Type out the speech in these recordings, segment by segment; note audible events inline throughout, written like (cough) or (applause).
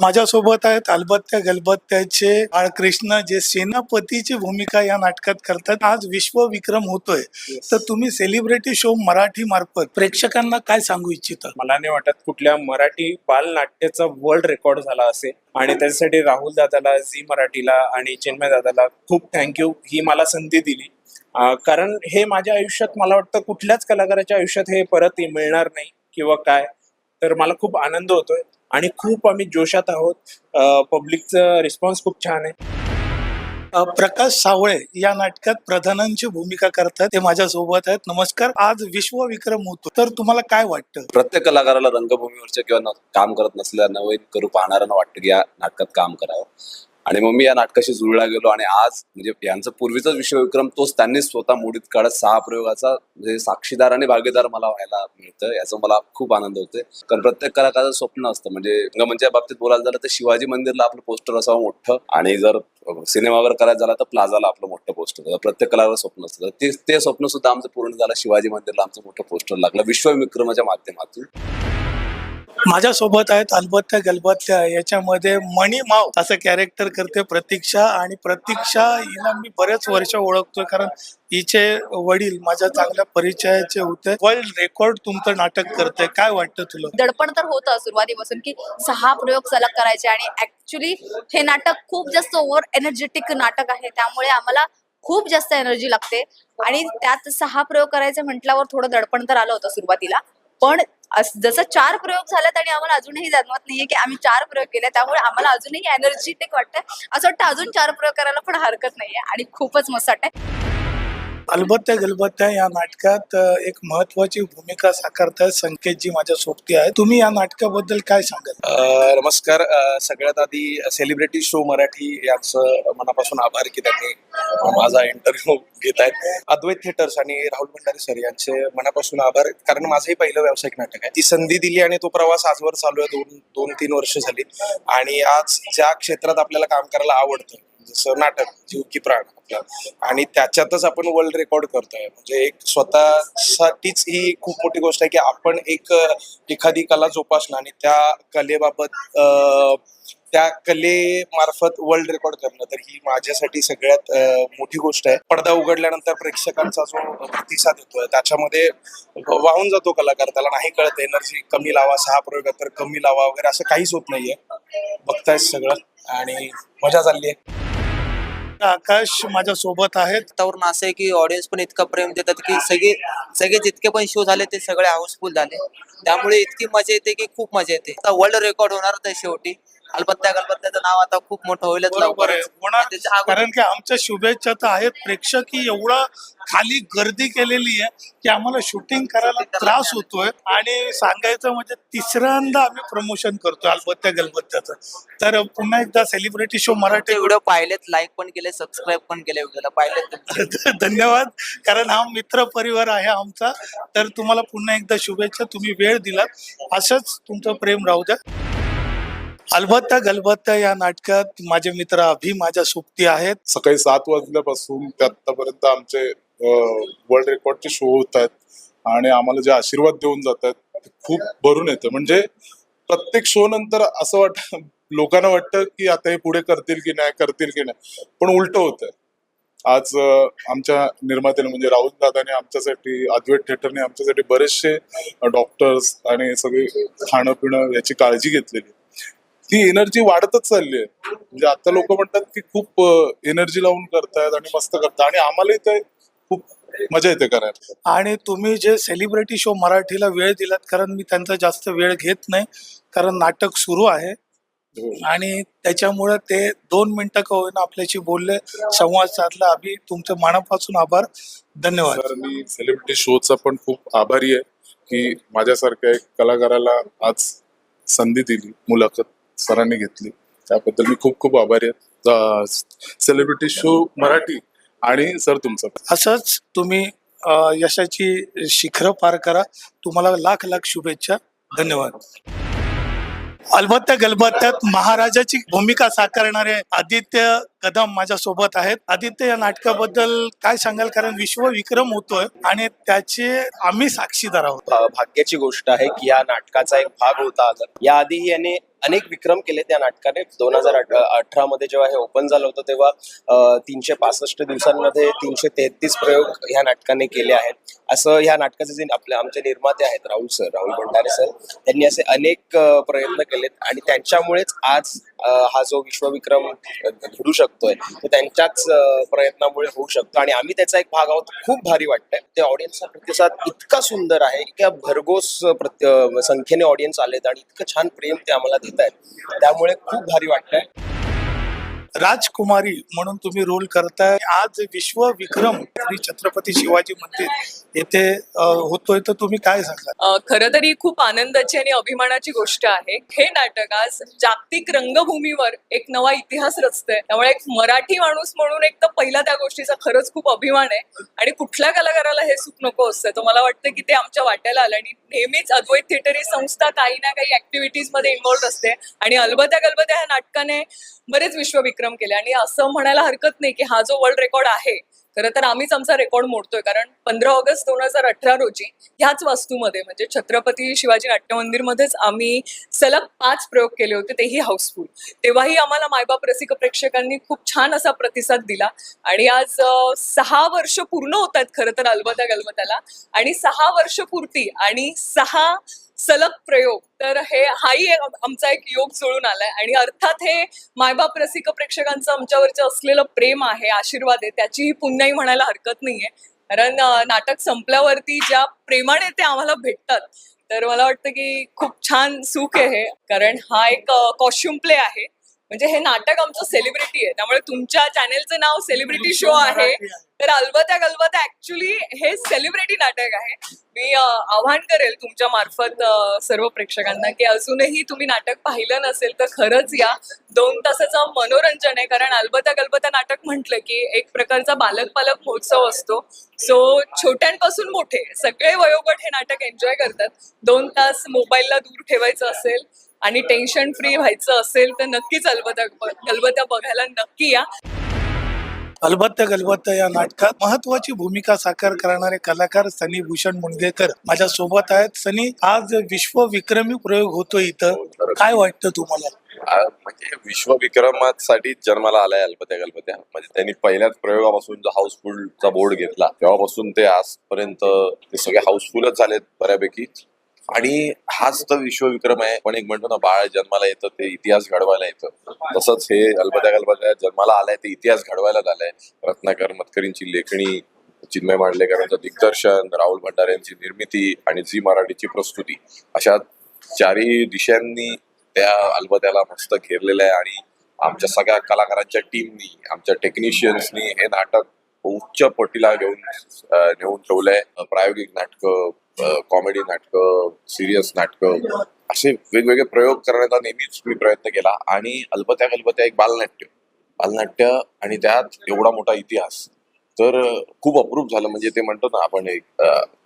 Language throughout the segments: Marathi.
माझ्यासोबत आहेत अलबत्त्या गलबत्त्याचे बाळकृष्ण जे सेनापतीची भूमिका या नाटकात करतात. आज विश्व विक्रम होतोय तर तुम्ही सेलिब्रिटी शो मराठी मार्फत प्रेक्षकांना काय सांगू इच्छिता? मला नाही वाटत कुठल्या मराठी बालनाट्याचा वर्ल्ड रेकॉर्ड झाला असेल. आणि त्याच्यासाठी राहुल दादाला झी मराठीला आणि चिन्मय दादाला खूप थँक्यू ही मला संधी दिली. कारण हे माझ्या आयुष्यात मला वाटतं कुठल्याच कलाकाराच्या आयुष्यात हे परत मिळणार नाही किंवा काय. तर मला खूप आनंद होतोय. आणि खूप आम्ही जोशात आहोत. पब्लिकचा रिस्पॉन्स खूप छान आहे. प्रकाश सावळे या नाटकात प्रधानांची भूमिका करतात. ते माझ्यासोबत आहेत. नमस्कार. आज विश्व विक्रम होतो. तर तुम्हाला काय वाटतं? प्रत्येक कलाकाराला रंगभूमीवरच्या किंवा काम करत नसल्या नवीन करू पाहणाऱ्यांना वाटतं की या नाटकात काम करावं. आणि मग मी या नाटकाशी जुळला गेलो आणि आज म्हणजे यांचं पूर्वीचा विश्वविक्रम तोच त्यांनी स्वतः मोडीत काढत सहा प्रयोगाचा म्हणजे साक्षीदार आणि भागीदार मला व्हायला मिळतं याचा मला खूप आनंद होतोय. कारण प्रत्येक कलाकाराचं स्वप्न असतं म्हणजे रंगमंच्या बाबतीत बोलायला झालं तर शिवाजी मंदिरला आपलं पोस्टर असावं मोठं आणि जर सिनेमा वगैरे करायचं झालं तर प्लाझाला आपलं मोठं पोस्टर. प्रत्येक कलाकार स्वप्न असतं. तर ते ते स्वप्न सुद्धा आमचं पूर्ण झालं शिवाजी मंदिरला आमचं मोठं पोस्टर लागलं विश्वविक्रमाच्या माध्यमातून. माझ्यासोबत आहेत अलबत्त्या गलबत्त्या याच्यामध्ये मणिमाव असं कॅरेक्टर करते प्रतीक्षा. आणि प्रतीक्षा हिला मी बरेच वर्ष ओळखतोय कारण हिचे वडील माझ्या चांगल्या परिचयाचे होते. वर्ल्ड रेकॉर्ड तुमचं नाटक करते. काय वाटतं तुला? दडपण तर होतं सुरुवातीपासून की सहा प्रयोग सलग करायचे आणि ऍक्च्युली हे नाटक खूप जास्त ओव्हर एनर्जेटिक नाटक आहे. त्यामुळे आम्हाला खूप जास्त एनर्जी लागते. आणि त्यात सहा प्रयोग करायचे म्हटल्यावर थोडं दडपण तर आलं होतं सुरुवातीला. पण जसं चार प्रयोग झालेत आणि आम्हाला अजूनही जाणवत नाहीये की आम्ही चार प्रयोग केले त्यामुळे आम्हाला अजूनही एनर्जेटिक वाटतंय. असं वाटतं अजून चार प्रयोग करायला पण हरकत नाहीये आणि खूपच मस्त वाटतंय. अलबत्त्या गलबत्त्या या नाटकात एक महत्वाची भूमिका साकारतायत संकेतजी माझ्या सोबती आहे तुम्ही या नाटकाबद्दल काय सांगाल? नमस्कार. सगळ्यात आधी सेलिब्रिटी शो मराठी यांचं मनापासून आभार की त्यांनी माझा इंटरव्ह्यू घेत आहेत अद्वैत थिएटर्स आणि राहुल भंडारी सर यांचे मनापासून आभार. कारण माझंही पहिलं व्यावसायिक नाटक आहे. ती संधी दिली आणि तो प्रवास आजवर चालू आहे. दोन दोन तीन वर्ष झाली. आणि आज ज्या क्षेत्रात आपल्याला काम करायला आवडतं जसं नाटक जीव की प्राण आणि त्याच्यातच आपण वर्ल्ड रेकॉर्ड करतोय. म्हणजे एक स्वतःसाठीच ही खूप मोठी गोष्ट आहे की आपण एक एखादी कला जोपासणं आणि त्या कलेबाबत त्या कलेमार्फत वर्ल्ड रेकॉर्ड करणं तर ही माझ्यासाठी सगळ्यात मोठी गोष्ट आहे. पडदा उघडल्यानंतर प्रेक्षकांचा जो प्रतिसाद येतोय त्याच्यामध्ये वाहून जातो कलाकार. त्याला नाही कळत एनर्जी कमी लावा सहा प्रयोगात तर कमी लावा वगैरे असं काहीच होत नाहीये. बघताय सगळं आणि मजा चालली आहे. आकाश माझ्या सोबत आहेत. वातावरण असं आहे की ऑडियन्स पण इतकं प्रेम देतात की सगळे सगळे जितके पण शो झाले ते सगळे हाऊसफुल झाले. त्यामुळे इतकी मजा येते की खूप मजा येते. आता वर्ल्ड रेकॉर्ड होणार आहे शेवटी. अलबत्त्या गलबत्त्याचं नाव आता खूप मोठं होईलच बरोबर आहे. लवकरच. होणार. त्याच्या अगोदर- कारण की आमच्या शुभेच्छा तर आहेत. प्रेक्षक ही एवढं खाली गर्दी केलेली आहे की आम्हाला शूटिंग करायला त्रास होतोय. आणि सांगायचं म्हणजे तिसऱ्यांदा आम्ही प्रमोशन करतोय अलबत्त्या गलबत्त्याचं तर पुन्हा एकदा सेलिब्रिटी शो मराठी ते व्हिडिओ पाहिलेत लाईक पण केले सबस्क्राईब पण केले व्हिडिओला पाहिलेत. (laughs) धन्यवाद. कारण हा मित्र परिवार आहे आमचा. तर तुम्हाला पुन्हा एकदा शुभेच्छा. तुम्ही वेळ दिलात. असंच तुमचं प्रेम राहू द्या. अलबत्ता गलबत्ता या नाटकात माझे मित्र अभि माझ्या सोबती आहेत. सकाळी सात वाजल्यापासून ते आतापर्यंत आमचे वर्ल्ड रेकॉर्डचे शो होत आहेत. आणि आम्हाला जे आशीर्वाद देऊन जात आहेत ते खूप भरून येतं. म्हणजे प्रत्येक शो नंतर असं वाट लोकांना वाटतं की आता हे पुढे करतील की नाही करतील की नाही. पण उलट होत. आज आमच्या निर्मात्याने म्हणजे राहुल दादाने आमच्यासाठी अद्वैत थिएटरने आमच्यासाठी बरेचसे डॉक्टर्स आणि सगळे खाणं पिणं याची काळजी घेतलेली. ती एनर्जी वाढतच चालली आहे. म्हणजे आता लोक म्हणतात की खूप एनर्जी लावून करतायत आणि मस्त करतात आणि आम्हालाही ते खूप मजा येते करायला. आणि तुम्ही जे सेलिब्रिटी शो मराठीला वेळ दिलात कारण मी त्यांचा जास्त वेळ घेत नाही कारण नाटक सुरू आहे. आणि त्याच्यामुळे ते दोन मिनिटं का होईना आपल्याशी बोलले संवाद साधला. अभि तुमचं मनापासून आभार. धन्यवाद. मी सेलिब्रिटी शोचा पण खूप आभारी आहे की माझ्यासारख्या एक कलाकाराला आज संधी दिली मुलाखत. सरांनी घेतली. त्याबद्दल मी खूप खूप आभारी आहे. सेलिब्रिटी शो मराठी आणि सर तुमचं. असंच तुम्ही यशाची शिखरं पार करा. तुम्हाला लाख लाख शुभेच्छा. धन्यवाद. अलबत्त्या गलबत्त्यात महाराजाची भूमिका साकारणारे आदित्य कदम माझ्या सोबत आहेत. आदित्य या नाटकाबद्दल काय सांगाल? कारण विश्व विक्रम होतोय आणि त्याचे आम्ही साक्षीदार आहोत. भाग्याची गोष्ट आहे की या नाटकाचा एक भाग होता याआधी याने अनेक विक्रम केले त्या नाटकाने. दोन हजार अठरा मध्ये जेव्हा हे ओपन झालं होतं तेव्हा तीनशे पासष्ट दिवसांमध्ये तीनशे तेहतीस प्रयोग ह्या नाटकाने केले आहेत. असं ह्या नाटकाचे जे आपले आमचे निर्माते आहेत राहुल सर राहुल भंडारे सर त्यांनी असे अनेक प्रयत्न केलेत आणि त्यांच्यामुळेच आज हा जो विश्वविक्रम घडू शकतोय तो त्यांच्याच प्रयत्नामुळे होऊ शकतो. आणि आम्ही त्याचा एक भाग आहोत खूप भारी वाटतंय. ते ऑडियन्सचा प्रतिसाद इतका सुंदर आहे इतक्या भरघोस प्रत्य संख्येने ऑडियन्स आलेत आणि इतकं छान प्रेम ते आम्हाला देत आहेत. त्यामुळे खूप भारी वाटतंय. राजकुमारी म्हणून तुम्ही रोल करताय. आज विश्व विक्रम श्री छत्रपती शिवाजी मंदिर येथे होतोय तर तुम्ही काय सांगा खर तर ही खूप आनंदाची आणि अभिमानाची गोष्ट आहे. हे नाटक आज जागतिक रंगभूमीवर एक नवा इतिहास रचतंय. त्यामुळे एक मराठी माणूस म्हणून एक तर पहिला त्या गोष्टीचा खरंच खूप अभिमान आहे. आणि कुठल्या कलाकाराला हे सुख नको असतं? तर मला वाटतं की ते आमच्या वाट्याला आलं. आणि नेहमीच अद्वैत थिएटर ही संस्था काही ना काही ऍक्टिव्हिटीजमध्ये इन्व्हॉल्ड असते. आणि अलबत्या गलबत्या ह्या नाटकाने बरेच विश्वविक्रम केले. आणि असं म्हणायला हरकत नाही की हा जो वर्ल्ड रेकॉर्ड आहे खरं तर आम्हीच आमचा रेकॉर्ड मोडतोय. कारण पंधरा ऑगस्ट दोन हजार अठरा रोजी ह्याच वास्तूमध्ये म्हणजे छत्रपती शिवाजी नाट्य मंदिरमध्येच आम्ही सलग पाच प्रयोग केले होते तेही हाऊसफुल. तेव्हाही आम्हाला मायबाप रसिक प्रेक्षकांनी खूप छान असा प्रतिसाद दिला. आणि आज सहा वर्ष पूर्ण होत आहेत खरं तर अलबदा गलबत्याला आणि सहा वर्ष पूर्ती आणि सहा सलग प्रयोग. तर हे हाही आमचा एक योग जुळून आलाय. आणि अर्थात हे मायबाप रसिक प्रेक्षकांचं आमच्यावरचं असलेलं प्रेम आहे आशीर्वाद आहे त्याचीही पुण्याही म्हणायला हरकत नाहीये. कारण नाटक संपल्यावरती ज्या प्रेमाने ते आम्हाला भेटतात तर मला वाटतं की खूप छान सुख आहे हे. कारण हा एक कॉस्ट्युम प्ले आहे. म्हणजे हे नाटक आमचं सेलिब्रिटी आहे. त्यामुळे तुमच्या चॅनेलचं नाव सेलिब्रिटी शो आहे. तर अलबत्या गलबत्या ऍक्च्युली हे सेलिब्रिटी नाटक आहे. मी आव्हान करेल तुमच्या मार्फत सर्व प्रेक्षकांना की अजूनही तुम्ही नाटक पाहिलं नसेल तर खरंच या दोन तासाचं मनोरंजन आहे. कारण अलबत्या गलबत्या नाटक म्हटलं की एक प्रकारचा बालक पालक महोत्सव असतो. सो छोट्यांपासून मोठे सगळे वयोगट हे नाटक एन्जॉय करतात. दोन तास मोबाईलला दूर ठेवायचं असेल आणि टेन्शन फ्री व्हायचं असेल तर नक्कीच अलबत्या गलबत्या बघायला नक्की या. अलबत्त गलबत्त या नाटकात महत्वाची भूमिका साकार करणारे कलाकार सनी भूषण मुणगेकर माझ्या सोबत आहेत सनी आज विश्व विक्रमी प्रयोग होतो इथं. काय वाटतं तुम्हाला? म्हणजे विश्वविक्रमासाठी जन्माला आलाय अल्पत्या गलपत्या म्हणजे त्यांनी पहिल्याच प्रयोगापासून जो हाऊसफुलचा बोर्ड घेतला तेव्हापासून ते आजपर्यंत ते सगळे हाऊसफुलच झालेत बऱ्यापैकी. आणि हाच तर विश्वविक्रम आहे. पण एक म्हणतो ना बाळ जन्माला येतं ते इतिहास घडवायला येतं. तसंच हे अल्पत्या गलपत्या जन्माला आलाय ते इतिहास घडवायला आलाय रत्नाकर मतकरींची लेखणी चिन्मय मांडलेकरांचं दिग्दर्शन राहुल भंडारे यांची निर्मिती आणि झी मराठीची प्रस्तुती. अशा चारही दिशांनी त्या अल्बत्याला मस्त घेरलेलं आहे आणि आमच्या सगळ्या कलाकारांच्या टीमनी आमच्या टेक्निशियन्सनी हे नाटक उच्च पटीला घेऊन नेऊन ठेवलंय. प्रायोगिक नाटकं कॉमेडी नाटकं सिरियस नाटकं असे वेगवेगळे प्रयोग करण्याचा नेहमीच मी प्रयत्न केला. आणि अल्पत्या कल्पत्या एक बालनाट्य. बालनाट्य आणि त्यात एवढा मोठा इतिहास. तर खूप अप्रूप झालं. म्हणजे ते म्हणतो ना आपण एक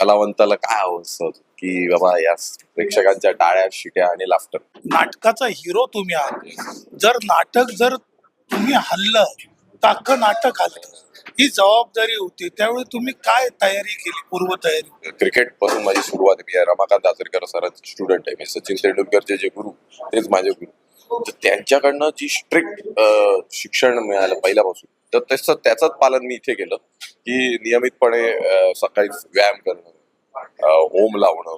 कलावंताला काय आवडतं की बाबा या प्रेक्षकांच्या टाळ्या शिट्या आणि लाफ्टर नाटकाचा हिरो तुम्ही आहात. जर नाटक जर तुम्ही हल्लं तर अख्खं नाटक हल्लं ही जबाबदारी होती. त्यावेळी तुम्ही काय तयारी केली पूर्व तयारी क्रिकेटपासून माझी सुरुवात आहे. मी रमाकांत आचरेकर सरांचे स्टुडंट आहे. मी सचिन तेंडुलकरचे जे गुरु तेच माझे गुरु. तर त्यांच्याकडनं जी स्ट्रिक्ट शिक्षण मिळालं पहिल्यापासून तर तसं त्याचंच पालन मी इथे केलं. की नियमितपणे अं, सकाळी व्यायाम करणं होम ओम लावणं.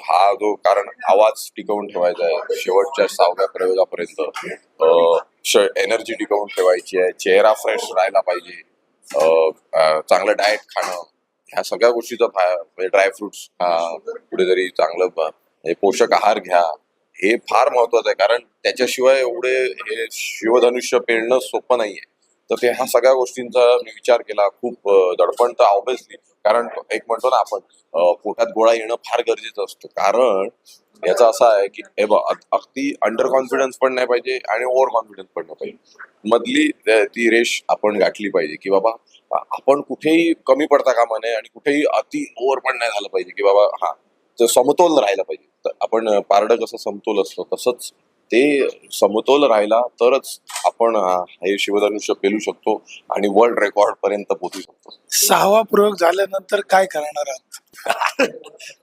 हा जो कारण आवाज टिकवून ठेवायचा आहे. शेवटच्या सहाव्या प्रयोगापर्यंत एनर्जी टिकवून ठेवायची आहे. चेहरा फ्रेश राहायला पाहिजे. चांगलं डाएट खाणं ह्या सगळ्या गोष्टीचा म्हणजे ड्रायफ्रुट्स कुठेतरी चांगलं पोषक आहार घ्या. हे फार महत्वाचं आहे कारण त्याच्याशिवाय एवढे हे शिवधनुष्य पेरणं सोपं नाहीये. तर ते ह्या सगळ्या गोष्टींचा मी विचार केला खूप दडपण तर ऑब्विसली कारण एक म्हणतो ना आपण पोटात गोळा येणं फार गरजेचं असतं. कारण याचा असा आहे की हे बघ अगदी अंडर कॉन्फिडन्स पण नाही पाहिजे आणि ओव्हर कॉन्फिडन्स पण नाही पाहिजे. मधली ती रेष आपण गाठली पाहिजे की बाबा आपण कुठेही कमी पडता कामा नये आणि कुठेही अति ओव्हर पण नाही झालं पाहिजे की बाबा हा तर समतोल राहायला पाहिजे तर आपण पारडं कसं समतोल असतो तसंच ते समतोल राहिला तरच आपण हे शिवधनुष्य पेलू शकतो आणि वर्ल्ड रेकॉर्ड पर्यंत पोहोचू शकतो. सहावा प्रयोग झाल्यानंतर काय करणार आहात?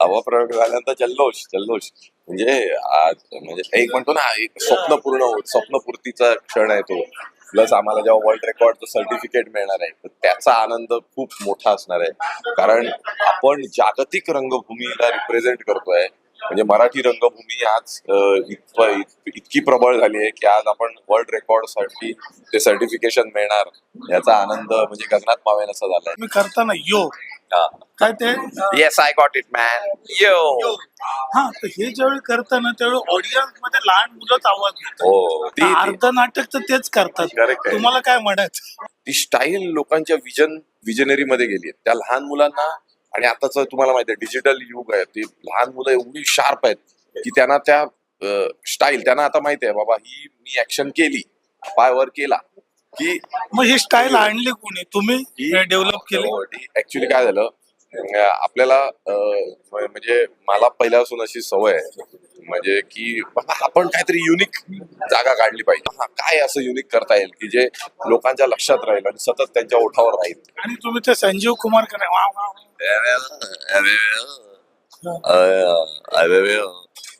हवा प्रयोग झाल्यानंतर जल्लोष जल्लोष. म्हणजे आज म्हणजे एक म्हणतो ना एक स्वप्न पूर्ण होत स्वप्नपूर्तीचा क्षण आहे तो. प्लस आम्हाला जेव्हा वर्ल्ड रेकॉर्डचं सर्टिफिकेट मिळणार आहे तर त्याचा आनंद खूप मोठा असणार आहे. कारण आपण जागतिक रंगभूमीला रिप्रेझेंट करतोय. म्हणजे मराठी रंगभूमी आज इतकी प्रबळ झाली आहे की आज आपण वर्ल्ड रेकॉर्डसाठी ते सर्टिफिकेशन मिळणार याचा आनंद म्हणजे गगनात मावेन असा झालाय. तुम्ही करताना यो. काय ते? Yes I got it man yo. हा तर हे ज्यावेळी करताना त्यावेळी ऑडियन्समध्ये लहान मुलंच आवाज हो ती ती- अर्ध नाटक तर तेच करतात. Correct आहे. तुम्हाला काय म्हणायचं? ती स्टाईल लोकांच्या विजन विजनरी मध्ये गेली त्या लहान मुलांना आणि आताच तुम्हाला माहिती आहे डिजिटल युग आहे ती लहान मुलं एवढी शार्प आहेत की त्यांना त्या स्टाईल त्यांना आता माहिती आहे बाबा ही मी ऍक्शन केली पाय वर केला की मग ही स्टाईल आणली कोणी? तुम्ही डेव्हलप केली? ऍक्च्युली काय झालं आपल्याला म्हणजे मला पहिल्यापासून अशी सवय आहे म्हणजे की आपण काहीतरी युनिक जागा काढली पाहिजे. हा काय असं युनिक करता येईल की जे लोकांच्या लक्षात राहील आणि सतत त्यांच्या ओठावर राहील? आणि तुम्ही ते संजीव कुमार.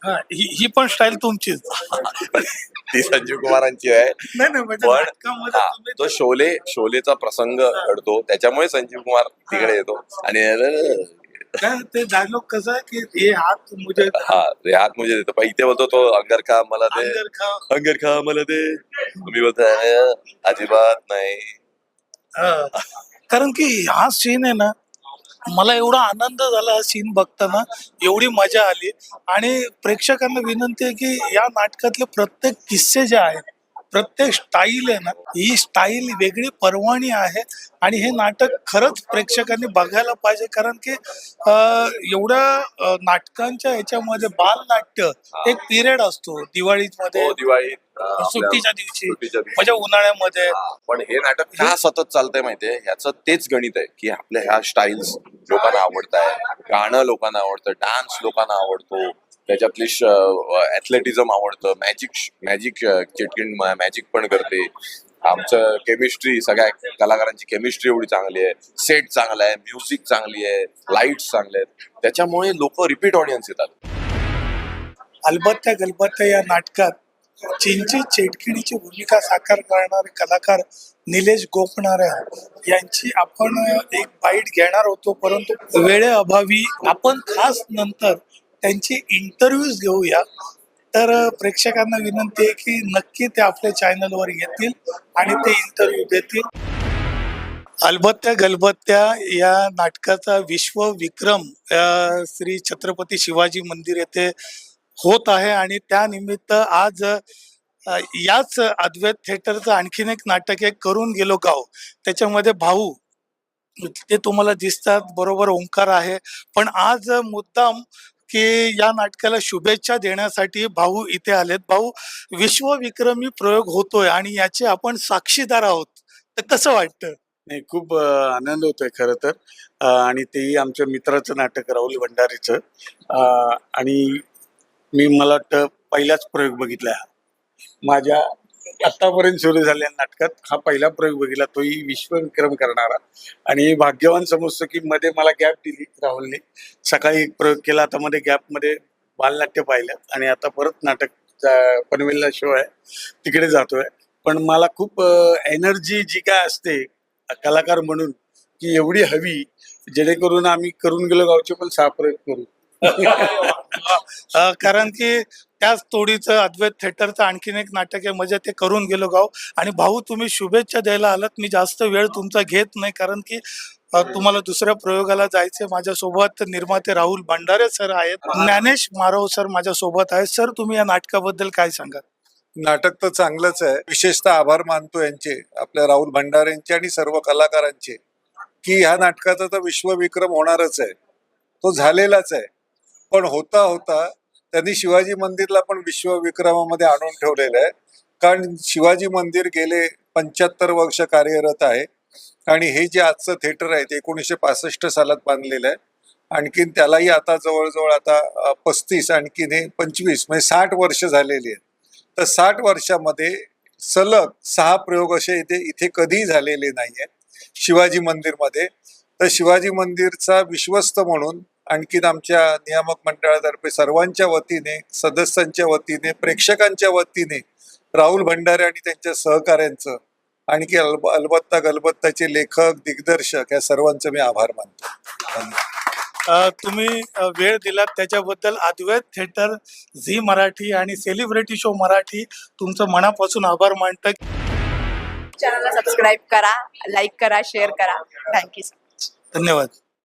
हा, ही ही पण स्टाईल तुमचीच. (laughs) ती संजीव कुमारांची आहे. नाही नाही म्हणजे पण तो शोले शोलेचा प्रसंग घडतो. त्याच्यामुळे संजीव कुमार तिकडे येतो. आणि ते डायलॉग कसं आहे की हे हात मुझे हा रे हात मुझे देतो. पण इथे बोलतो तो अंगर खा मला दे. अंगर खा. मला दे. तुम्ही बोलताय अजिबात नाही. कारण की हा सीन आहे ना मला एवढा आनंद झाला हा सीन बघताना. एवढी मजा आली. आणि प्रेक्षकांना विनंती आहे की या नाटकातले प्रत्येक किस्से जे आहेत प्रत्येक स्टाईल आहे ना ही स्टाईल वेगळी पर्वणी आहे. आणि हे नाटक खरंच प्रेक्षकांनी बघायला पाहिजे. कारण की एवढ्या नाटकांच्या ह्याच्यामध्ये बालनाट्य एक पिरियड असतो. दिवाळीमध्ये हो, दिवाळीत. सुट्टीच्या दिवशी. म्हणजे उन्हाळ्यामध्ये. हा, पण हे नाटक का सतत चालतंय माहितीये? ह्याचं तेच गणित आहे की आपल्या ह्या स्टाईल्स लोकांना आवडत आहे गाणं लोकांना आवडतं डान्स लोकांना आवडतो त्याच्यातली ऍथलेटिझम आवडतं मॅजिक मॅजिक चिटकिन मॅजिक पण करते. आमचं केमिस्ट्री सगळ्या कलाकारांची केमिस्ट्री एवढी चांगली आहे. सेट चांगला आहे म्युझिक चांगली आहे लाईट्स चांगले आहेत. त्याच्यामुळे लोक रिपीट ऑडियन्स येतात. अलबत्त्या गलबत्त्या या नाटकात चिंची चेटकिणीची भूमिका साकार करणारे कलाकार निलेश गोपणारे यांची आपण एक बाईट घेणार होतो परंतु वेळेअभावी आपण खास नंतर त्यांची इंटरव्ह्यूज घेऊया. तर प्रेक्षकांना विनंती आहे की नक्की ते आपल्या चॅनलवर येतील आणि ते इंटरव्ह्यू देतील. अलबत्त्या गलबत्त्या या नाटकाचा विश्व विक्रम श्री छत्रपती शिवाजी मंदिर येथे होत आहे आणि त्यानिमित्त आज याच अद्वैत थिएटरचं आणखीन एक नाटक एक करून गेलो गाव. त्याच्यामध्ये भाऊ ते तुम्हाला दिसतात बरोबर ओंकार आहे. पण आज मुद्दाम की या नाटकाला शुभेच्छा देण्यासाठी भाऊ इथे आलेत. भाऊ विश्वविक्रमी प्रयोग होतोय आणि याचे आपण साक्षीदार आहोत. तर कसं वाटतं? नाही खूप आनंद होतोय खरं तर. आणि तेही आमच्या मित्राचं नाटक राहुल भंडारीचं. आणि मी मला वाटतं पहिलाच प्रयोग बघितला हा. माझ्या आत्तापर्यंत सुरू झालेल्या नाटकात हा पहिला प्रयोग बघितला तोही विश्वविक्रम करणारा. आणि भाग्यवान समजतो की मध्ये मला गॅप दिली राहुलने. सकाळी एक प्रयोग केला आता मध्ये गॅपमध्ये बालनाट्य पाहिलं आणि आता परत नाटक पनवेलला शो आहे. तिकडे जातोय. पण मला खूप एनर्जी जी काय असते कलाकार म्हणून की एवढी हवी जेणेकरून आम्ही करून गेलो गावचे पण सहा प्रयोग करू. (laughs) कारण की त्याच तोडीचं अद्वैत थिएटरचं आणखीन एक नाटक आहे म्हणजे ते करून गेलो गाव. आणि भाऊ तुम्ही शुभेच्छा द्यायला आलात. मी जास्त वेळ तुमचा घेत नाही कारण की तुम्हाला दुसऱ्या प्रयोगाला जायचंय. माझ्यासोबत निर्माते राहुल भंडारे सर आहेत. ज्ञानेश मारव सर माझ्यासोबत आहेत. सर तुम्ही या नाटकाबद्दल काय सांगा नाटक तर चांगलंच आहे. विशेषतः आभार मानतो यांचे आपल्या राहुल भंडारेंचे आणि सर्व कलाकारांचे की ह्या नाटकाचा तर विश्वविक्रम होणारच आहे. तो झालेलाच आहे. पण होता होता. त्यांनी शिवाजी मंदिरला पण विश्वविक्रमामध्ये आणून ठेवलेलं आहे. कारण शिवाजी मंदिर गेले पंच्याहत्तर वर्ष कार्यरत आहे. आणि हे जे आजचं थिएटर आहे ते एकोणीसशे पासष्ट सालात बांधलेलं आहे. आणखीन त्यालाही आता जवळजवळ आता पस्तीस आणखीन हे पंचवीस म्हणजे साठ वर्ष झालेली आहेत. तर साठ वर्षामध्ये सलग सहा प्रयोग असे इथे इथे कधीही झालेले नाहीये शिवाजी मंदिरमध्ये. तर शिवाजी मंदिरचा विश्वस्त म्हणून आणखीन आमच्या नियामक मंडळातर्फे सर्वांच्या वतीने सदस्यांच्या वतीने प्रेक्षकांच्या वतीने राहुल भंडारे आणि त्यांच्या सहकाऱ्यांचं आणखी अल्ब अलबत्ता गलबत्ताचे लेखक दिग्दर्शक या सर्वांचं मी आभार मानतो. तुम्ही वेळ दिलात त्याच्याबद्दल अद्वैत थिएटर झी मराठी आणि सेलिब्रिटी शो मराठी तुमचं मनापासून आभार मानतं चॅनलला सबस्क्राईब करा लाईक करा शेअर करा. थँक्यू धन्यवाद.